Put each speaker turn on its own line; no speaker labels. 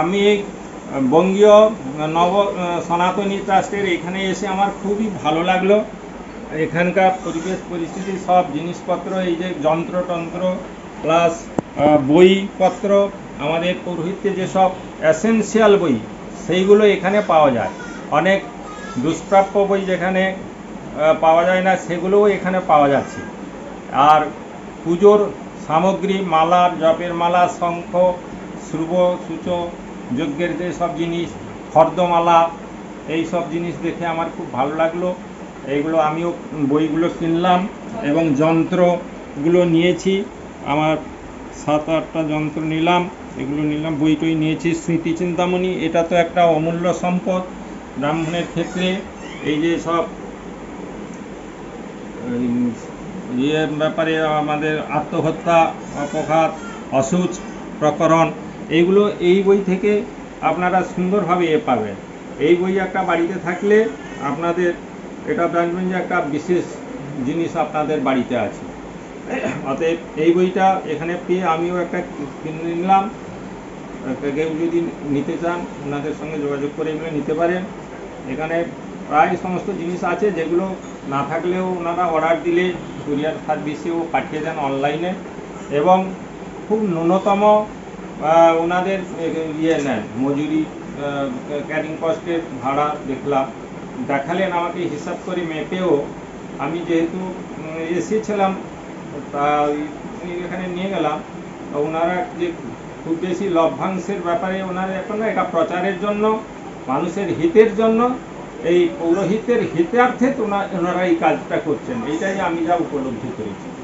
আমি বঙ্গীয় নব, সনাতনী ট্রাস্টের এখানে এসে আমার খুবই ভালো লাগল। এখানকার পরিবেশ, পরিস্থিতি সব জিনিসপত্র, এই যে যন্ত্রতন্ত্র প্লাস বইপত্র, আমাদের পৌরোহিত্যে যেসব অ্যাসেনশিয়াল বই, সেইগুলো এখানে পাওয়া যায়। অনেক দুষ্প্রাপ্য বই যেখানে পাওয়া যায় না, সেগুলোও এখানে পাওয়া যাচ্ছে। আর পুজোর সামগ্রী, মালা, জপের মালা, শঙ্খ, শ্রুব, সূচ যজ্ঞের যে সব জিনিস ফর্দমালা এই সব জিনিস দেখে আমার খুব ভালো লাগল। এইগুলো আমিও বইগুলো কিনলাম এবং যন্ত্রগুলো নিয়েছি। আমার সাত আটটা যন্ত্র নিলাম, এগুলো নিলাম বই টই নিয়েছি। স্মৃতি চিন্তামণি, এটা তো একটা অমূল্য সম্পদ ব্রাহ্মণের ক্ষেত্রে। এই যে সব ইয়ের ব্যাপারে আমাদের আত্মহত্যা, অপঘাত, অসুচ প্রকরণ এইগুলো এই বই থেকে আপনারা সুন্দরভাবে এ পাবেন। এই বই একটা বাড়িতে থাকলে আপনাদের, এটা জানবেন যে একটা বিশেষ জিনিস আপনাদের বাড়িতে আছে। অতএব এই বইটা এখানে পেয়ে আমিও একটা কিনে নিলাম। কেউ যদি নিতে চান, ওনাদের সঙ্গে যোগাযোগ করে এগুলো নিতে পারেন। এখানে প্রায় সমস্ত জিনিস আছে যেগুলো না থাকলেও ওনারা অর্ডার দিলে কুরিয়ার সার্ভিসেও পাঠিয়ে দেন অনলাইনে। এবং খুব ন্যূনতম ওনাদের ইয়ে নেন, মজুরি ক্যারিং কস্টের ভাড়া দেখলাম। দেখালেন আমাকে, হিসাব করে মেপেও আমি যেহেতু এসেছিলাম তা এখানে নিয়ে গেলাম। ওনারা যে খুব বেশি লভ্যাংশের ব্যাপারে ওনারা এখন না, এটা প্রচারের জন্য, মানুষের হিতের জন্য, এই পৌরহিতের হিতার্থে ওনা- ওনারা এই কাজটা করছেন। এইটাই আমি যা উপলব্ধি করেছি।